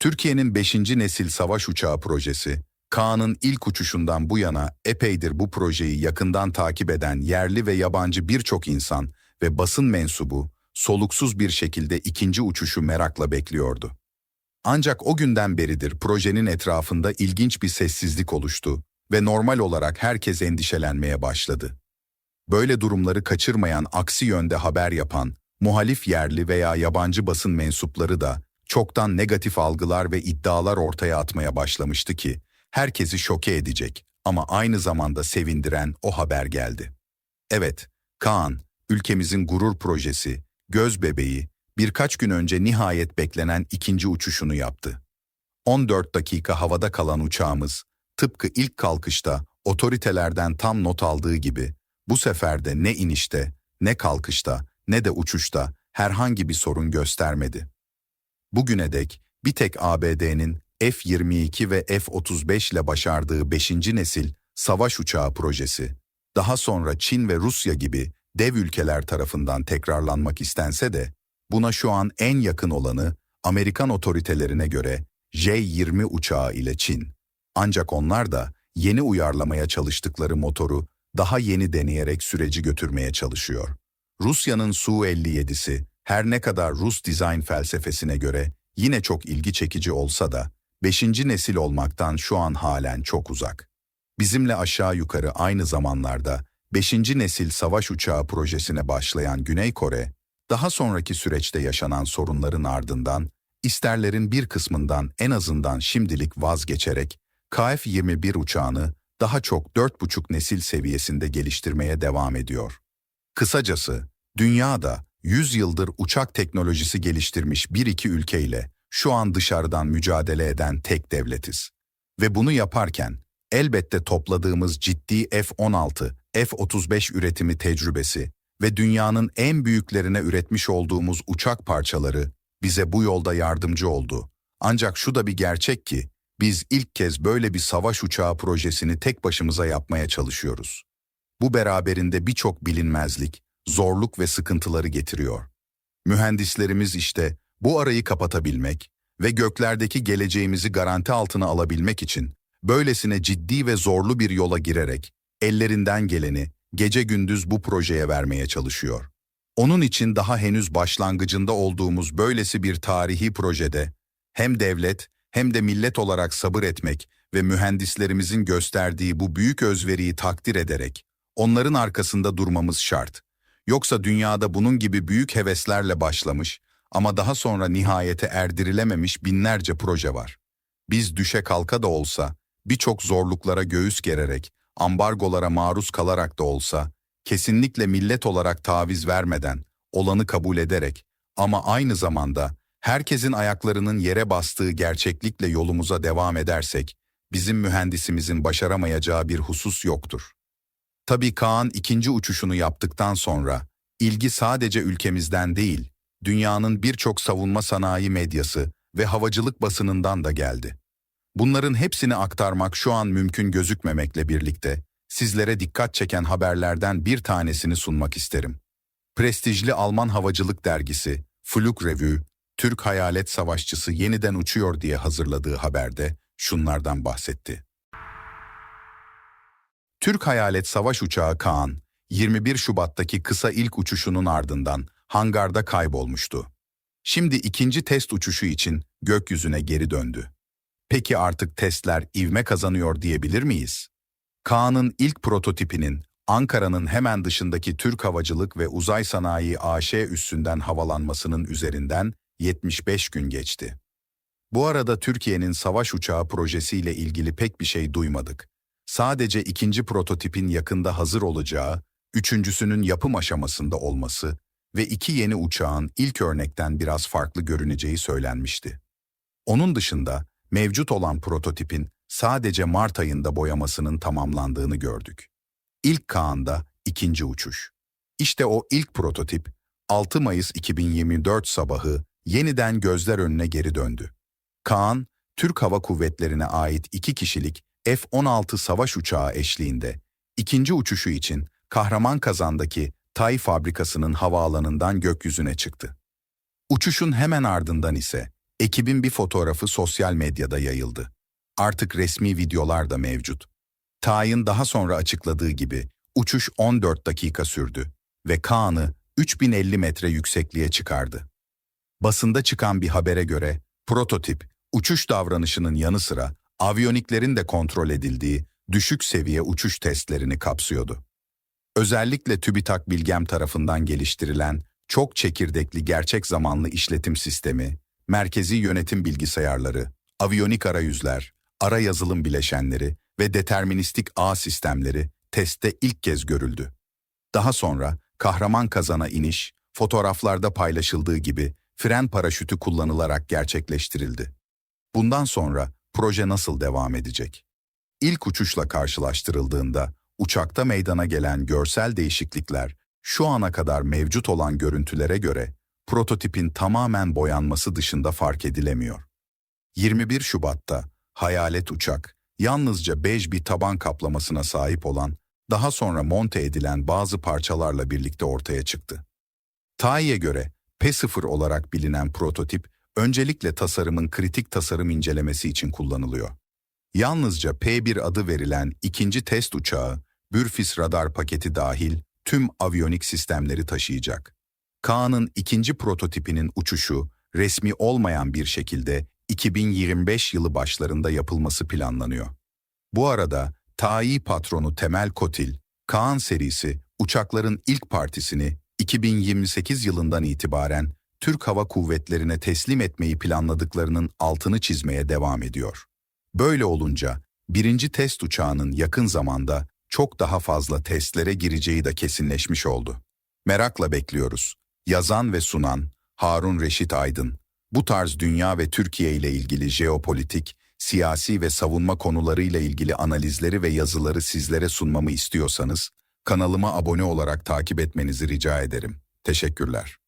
Türkiye'nin 5. nesil savaş uçağı projesi, Kaan'ın ilk uçuşundan bu yana epeydir bu projeyi yakından takip eden yerli ve yabancı birçok insan ve basın mensubu soluksuz bir şekilde ikinci uçuşu merakla bekliyordu. Ancak o günden beridir projenin etrafında ilginç bir sessizlik oluştu ve normal olarak herkes endişelenmeye başladı. Böyle durumları kaçırmayan aksi yönde haber yapan, muhalif yerli veya yabancı basın mensupları da çoktan negatif algılar ve iddialar ortaya atmaya başlamıştı ki, herkesi şoke edecek ama aynı zamanda sevindiren o haber geldi. Evet, Kaan, ülkemizin gurur projesi, göz bebeği, birkaç gün önce nihayet beklenen ikinci uçuşunu yaptı. 14 dakika havada kalan uçağımız, tıpkı ilk kalkışta otoritelerden tam not aldığı gibi, bu sefer de ne inişte, ne kalkışta, ne de uçuşta herhangi bir sorun göstermedi. Bugüne dek bir tek ABD'nin F-22 ve F-35 ile başardığı 5. nesil savaş uçağı projesi, daha sonra Çin ve Rusya gibi dev ülkeler tarafından tekrarlanmak istense de, buna şu an en yakın olanı Amerikan otoritelerine göre J-20 uçağı ile Çin. Ancak onlar da yeni uyarlamaya çalıştıkları motoru daha yeni deneyerek süreci götürmeye çalışıyor. Rusya'nın Su-57'si her ne kadar Rus dizayn felsefesine göre yine çok ilgi çekici olsa da 5. nesil olmaktan şu an halen çok uzak. Bizimle aşağı yukarı aynı zamanlarda 5. nesil savaş uçağı projesine başlayan Güney Kore, daha sonraki süreçte yaşanan sorunların ardından isterlerin bir kısmından en azından şimdilik vazgeçerek KF-21 uçağını daha çok 4,5 nesil seviyesinde geliştirmeye devam ediyor. Kısacası, dünyada 100 yıldır uçak teknolojisi geliştirmiş bir iki ülkeyle şu an dışarıdan mücadele eden tek devletiz. Ve bunu yaparken elbette topladığımız ciddi F-16, F-35 üretimi tecrübesi ve dünyanın en büyüklerine üretmiş olduğumuz uçak parçaları bize bu yolda yardımcı oldu. Ancak şu da bir gerçek ki biz ilk kez böyle bir savaş uçağı projesini tek başımıza yapmaya çalışıyoruz. Bu beraberinde birçok bilinmezlik, zorluk ve sıkıntıları getiriyor. Mühendislerimiz işte bu arayı kapatabilmek ve göklerdeki geleceğimizi garanti altına alabilmek için böylesine ciddi ve zorlu bir yola girerek ellerinden geleni gece gündüz bu projeye vermeye çalışıyor. Onun için daha henüz başlangıcında olduğumuz böylesi bir tarihi projede hem devlet hem de millet olarak sabır etmek ve mühendislerimizin gösterdiği bu büyük özveriyi takdir ederek onların arkasında durmamız şart. Yoksa dünyada bunun gibi büyük heveslerle başlamış ama daha sonra nihayete erdirilememiş binlerce proje var. Biz düşe kalka da olsa, birçok zorluklara göğüs gererek, ambargolara maruz kalarak da olsa, kesinlikle millet olarak taviz vermeden, olanı kabul ederek ama aynı zamanda herkesin ayaklarının yere bastığı gerçeklikle yolumuza devam edersek, bizim mühendisimizin başaramayacağı bir husus yoktur. Tabii Kaan ikinci uçuşunu yaptıktan sonra, ilgi sadece ülkemizden değil, dünyanın birçok savunma sanayi medyası ve havacılık basınından da geldi. Bunların hepsini aktarmak şu an mümkün gözükmemekle birlikte, sizlere dikkat çeken haberlerden bir tanesini sunmak isterim. Prestijli Alman Havacılık Dergisi, Flug Revue, Türk Hayalet Savaşçısı yeniden uçuyor diye hazırladığı haberde şunlardan bahsetti. Türk Hayalet Savaş Uçağı Kaan, 21 Şubat'taki kısa ilk uçuşunun ardından hangarda kaybolmuştu. Şimdi ikinci test uçuşu için gökyüzüne geri döndü. Peki artık testler ivme kazanıyor diyebilir miyiz? Kaan'ın ilk prototipinin Ankara'nın hemen dışındaki Türk Havacılık ve Uzay Sanayi AŞ üssünden havalanmasının üzerinden 75 gün geçti. Bu arada Türkiye'nin savaş uçağı projesiyle ilgili pek bir şey duymadık. Sadece ikinci prototipin yakında hazır olacağı, üçüncüsünün yapım aşamasında olması ve iki yeni uçağın ilk örnekten biraz farklı görüneceği söylenmişti. Onun dışında mevcut olan prototipin sadece Mart ayında boyamasının tamamlandığını gördük. İlk Kaan'da ikinci uçuş. İşte o ilk prototip 6 Mayıs 2024 sabahı yeniden gözler önüne geri döndü. Kaan, Türk Hava Kuvvetleri'ne ait iki kişilik F-16 savaş uçağı eşliğinde ikinci uçuşu için Kahraman Kazan'daki Tay fabrikasının havaalanından gökyüzüne çıktı. Uçuşun hemen ardından ise Ekibin bir fotoğrafı sosyal medyada yayıldı. Artık resmi videolar da mevcut. Tayin daha sonra açıkladığı gibi uçuş 14 dakika sürdü ve Kaan'ı 3050 metre yüksekliğe çıkardı. Basında çıkan bir habere göre prototip uçuş davranışının yanı sıra aviyoniklerin de kontrol edildiği düşük seviye uçuş testlerini kapsıyordu. Özellikle TÜBİTAK Bilgem tarafından geliştirilen çok çekirdekli gerçek zamanlı işletim sistemi, merkezi yönetim bilgisayarları, aviyonik arayüzler, ara yazılım bileşenleri ve deterministik ağ sistemleri testte ilk kez görüldü. Daha sonra kahraman kazana iniş, fotoğraflarda paylaşıldığı gibi fren paraşütü kullanılarak gerçekleştirildi. Bundan sonra proje nasıl devam edecek? İlk uçuşla karşılaştırıldığında uçakta meydana gelen görsel değişiklikler şu ana kadar mevcut olan görüntülere göre prototipin tamamen boyanması dışında fark edilemiyor. 21 Şubat'ta hayalet uçak yalnızca bej bir taban kaplamasına sahip olan daha sonra monte edilen bazı parçalarla birlikte ortaya çıktı. TAI'ye göre P0 olarak bilinen prototip öncelikle tasarımın kritik tasarım incelemesi için kullanılıyor. Yalnızca P1 adı verilen ikinci test uçağı, Bürfis radar paketi dahil tüm aviyonik sistemleri taşıyacak. Kaan'ın ikinci prototipinin uçuşu resmi olmayan bir şekilde 2025 yılı başlarında yapılması planlanıyor. Bu arada TAI patronu Temel Kotil, Kaan serisi uçakların ilk partisini 2028 yılından itibaren Türk Hava Kuvvetleri'ne teslim etmeyi planladıklarının altını çizmeye devam ediyor. Böyle olunca birinci test uçağının yakın zamanda çok daha fazla testlere gireceği de kesinleşmiş oldu. Merakla bekliyoruz. Yazan ve sunan Harun Reşit Aydın. Bu tarz dünya ve Türkiye ile ilgili jeopolitik, siyasi ve savunma konularıyla ilgili analizleri ve yazıları sizlere sunmamı istiyorsanız, kanalıma abone olarak takip etmenizi rica ederim. Teşekkürler.